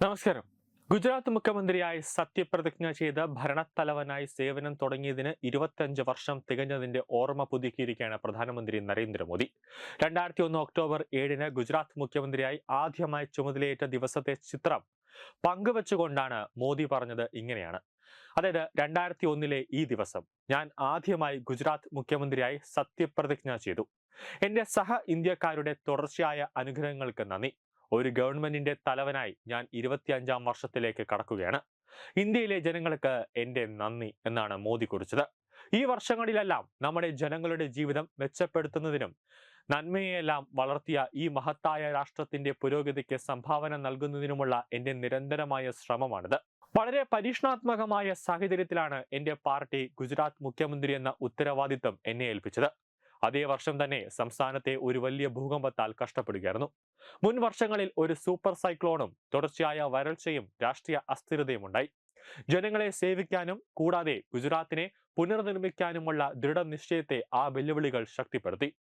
നമസ്കാരം. ഗുജറാത്ത് മുഖ്യമന്ത്രിയായി സത്യപ്രതിജ്ഞ ചെയ്ത ഭരണത്തലവനായി സേവനം തുടങ്ങിയതിന് ഇരുപത്തിയഞ്ച് വർഷം തികഞ്ഞതിന്റെ ഓർമ്മ പുതുക്കിയിരിക്കുകയാണ് പ്രധാനമന്ത്രി നരേന്ദ്രമോദി. രണ്ടായിരത്തി ഒന്ന് ഒക്ടോബർ ഏഴിന് ഗുജറാത്ത് മുഖ്യമന്ത്രിയായി ആദ്യമായി ചുമതലയേറ്റ ദിവസത്തെ ചിത്രം പങ്കുവച്ചുകൊണ്ടാണ് മോദി പറഞ്ഞത് ഇങ്ങനെയാണ്. അതായത് രണ്ടായിരത്തി ഒന്നിലെ ഈ ദിവസം ഞാൻ ആദ്യമായി ഗുജറാത്ത് മുഖ്യമന്ത്രിയായി സത്യപ്രതിജ്ഞ ചെയ്തു. എന്റെ സഹ ഇന്ത്യക്കാരുടെ തുടർച്ചയായ അനുഗ്രഹങ്ങൾക്ക് നന്ദി. ഒരു ഗവൺമെന്റിന്റെ തലവനായി ഞാൻ ഇരുപത്തിയഞ്ചാം വർഷത്തിലേക്ക് കടക്കുകയാണ്. ഇന്ത്യയിലെ ജനങ്ങൾക്ക് എന്റെ നന്ദി എന്നാണ് മോദി കുറിച്ചത്. ഈ വർഷങ്ങളിലെല്ലാം നമ്മുടെ ജനങ്ങളുടെ ജീവിതം മെച്ചപ്പെടുത്തുന്നതിനും നന്മയെല്ലാം വളർത്തിയ ഈ മഹത്തായ രാഷ്ട്രത്തിന്റെ പുരോഗതിക്ക് സംഭാവന നൽകുന്നതിനുമുള്ള എന്റെ നിരന്തരമായ ശ്രമമാണിത്. വളരെ പരീക്ഷണാത്മകമായ സാഹചര്യത്തിലാണ് എന്റെ പാർട്ടി ഗുജറാത്ത് മുഖ്യമന്ത്രി എന്ന ഉത്തരവാദിത്തം എന്നെ ഏൽപ്പിച്ചത്. അതേ വർഷം തന്നെ സംസ്ഥാനത്തെ ഒരു വലിയ ഭൂകമ്പത്താൽ കഷ്ടപ്പെടുകയായിരുന്നു. മുൻ വർഷങ്ങളിൽ ഒരു സൂപ്പർ സൈക്ലോണും തുടർച്ചയായ വരൾച്ചയും രാഷ്ട്രീയ അസ്ഥിരതയും ഉണ്ടായി. ജനങ്ങളെ സേവിക്കാനും കൂടാതെ ഗുജറാത്തിനെ പുനർനിർമ്മിക്കാനുമുള്ള ദൃഢനിശ്ചയത്തെ ആ വെല്ലുവിളികൾ ശക്തിപ്പെടുത്തി.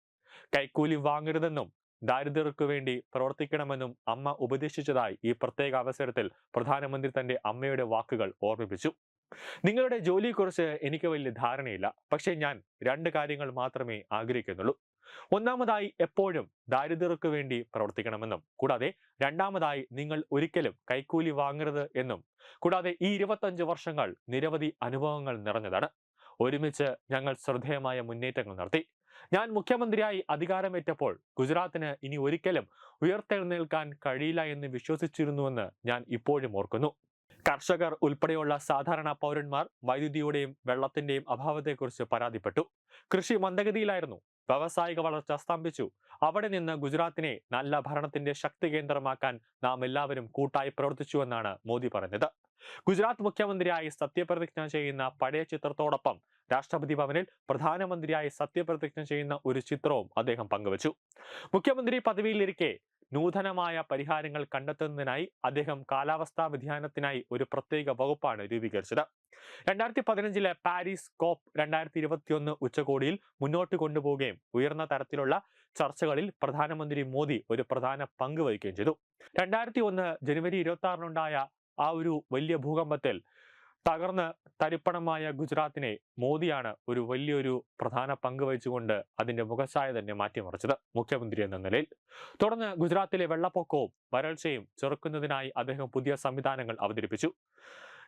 കൈക്കൂലി വാങ്ങരുതെന്നും ദാരിദ്ര്യർക്കു വേണ്ടി പ്രവർത്തിക്കണമെന്നും അമ്മ ഉപദേശിച്ചതായി ഈ പ്രത്യേക അവസരത്തിൽ പ്രധാനമന്ത്രി തന്റെ അമ്മയുടെ വാക്കുകൾ ഓർമ്മിപ്പിച്ചു. നിങ്ങളുടെ ജോലിയെക്കുറിച്ച് എനിക്ക് വലിയ ധാരണയില്ല. പക്ഷേ ഞാൻ രണ്ട് കാര്യങ്ങൾ മാത്രമേ ആഗ്രഹിക്കുന്നുള്ളൂ. ഒന്നാമതായി എപ്പോഴും ദാരിദ്ര്യർക്ക് വേണ്ടി പ്രവർത്തിക്കണമെന്നും കൂടാതെ രണ്ടാമതായി നിങ്ങൾ ഒരിക്കലും കൈക്കൂലി വാങ്ങരുത് എന്നും കൂടാതെ ഈ ഇരുപത്തഞ്ച് വർഷങ്ങൾ നിരവധി അനുഭവങ്ങൾ നിറഞ്ഞതാണ്. ഒരുമിച്ച് ഞങ്ങൾ ശ്രദ്ധേയമായ മുന്നേറ്റങ്ങൾ നടത്തി. ഞാൻ മുഖ്യമന്ത്രിയായി അധികാരമേറ്റപ്പോൾ ഗുജറാത്തിന് ഇനി ഒരിക്കലും ഉയർത്തെഴുന്നേൽക്കാൻ കഴിയില്ല എന്ന് വിശ്വസിച്ചിരുന്നുവെന്ന് ഞാൻ ഇപ്പോഴും ഓർക്കുന്നു. കർഷകർ ഉൾപ്പെടെയുള്ള സാധാരണ പൗരന്മാർ വൈദ്യുതിയുടെയും വെള്ളത്തിന്റെയും അഭാവത്തെക്കുറിച്ച് പരാതിപ്പെട്ടു. കൃഷി മന്ദഗതിയിലായിരുന്നു. വ്യാവസായിക വളർച്ച സ്തംഭിച്ചു. അവിടെ നിന്ന് ഗുജറാത്തിനെ നല്ല ഭരണത്തിന്റെ ശക്തി കേന്ദ്രമാക്കാൻ നാം എല്ലാവരും കൂട്ടായി പ്രവർത്തിച്ചുവെന്നാണ് മോദി പറഞ്ഞത്. ഗുജറാത്ത് മുഖ്യമന്ത്രിയായി സത്യപ്രതിജ്ഞ ചെയ്യുന്ന പഴയ ചിത്രത്തോടൊപ്പം രാഷ്ട്രപതി ഭവനിൽ പ്രധാനമന്ത്രിയായി സത്യപ്രതിജ്ഞ ചെയ്യുന്ന ഒരു ചിത്രവും അദ്ദേഹം പങ്കുവച്ചു. മുഖ്യമന്ത്രി പദവിയിലിരിക്കെ നൂതനമായ പരിഹാരങ്ങൾ കണ്ടെത്തുന്നതിനായി അദ്ദേഹം കാലാവസ്ഥാ വ്യതിയാനത്തിനായി ഒരു പ്രത്യേക വകുപ്പാണ് രൂപീകരിച്ചത്. രണ്ടായിരത്തി പതിനഞ്ചിലെ പാരീസ് കോപ്പ് രണ്ടായിരത്തി ഇരുപത്തിയൊന്ന് ഉച്ചകോടിയിൽ മുന്നോട്ട് കൊണ്ടുപോവുകയും ഉയർന്ന തരത്തിലുള്ള ചർച്ചകളിൽ പ്രധാനമന്ത്രി മോദി ഒരു പ്രധാന പങ്ക് വഹിക്കുകയും ചെയ്തു. രണ്ടായിരത്തി ഒന്ന് ജനുവരി ഇരുപത്തി ആറിനുണ്ടായ ആ ഒരു വലിയ ഭൂകമ്പത്തിൽ തകർന്ന് തരിപ്പണമായ ഗുജറാത്തിനെ മോദിയാണ് ഒരു വലിയൊരു പ്രധാന പങ്ക് വഹിച്ചുകൊണ്ട് അതിന്റെ മുഖച്ഛായ തന്നെ മാറ്റിമറിച്ചത്. മുഖ്യമന്ത്രി എന്ന നിലയിൽ. തുടർന്ന് ഗുജറാത്തിലെ വെള്ളപ്പൊക്കവും വരൾച്ചയും ചെറുക്കുന്നതിനായി അദ്ദേഹം പുതിയ സംവിധാനങ്ങൾ അവതരിപ്പിച്ചു.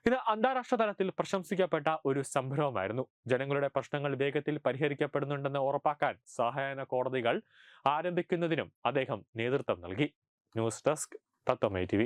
ഇത് അന്താരാഷ്ട്ര തലത്തിൽ പ്രശംസിക്കപ്പെട്ട ഒരു സംഭവമായിരുന്നു ജനങ്ങളുടെ പ്രശ്നങ്ങൾ വേഗത്തിൽ പരിഹരിക്കപ്പെടുന്നുണ്ടെന്ന് ഉറപ്പാക്കാൻ സഹായന കോടതികൾ ആരംഭിക്കുന്നതിനും അദ്ദേഹം നേതൃത്വം നൽകി. ന്യൂസ് ഡെസ്ക് തത്വമൈ ടി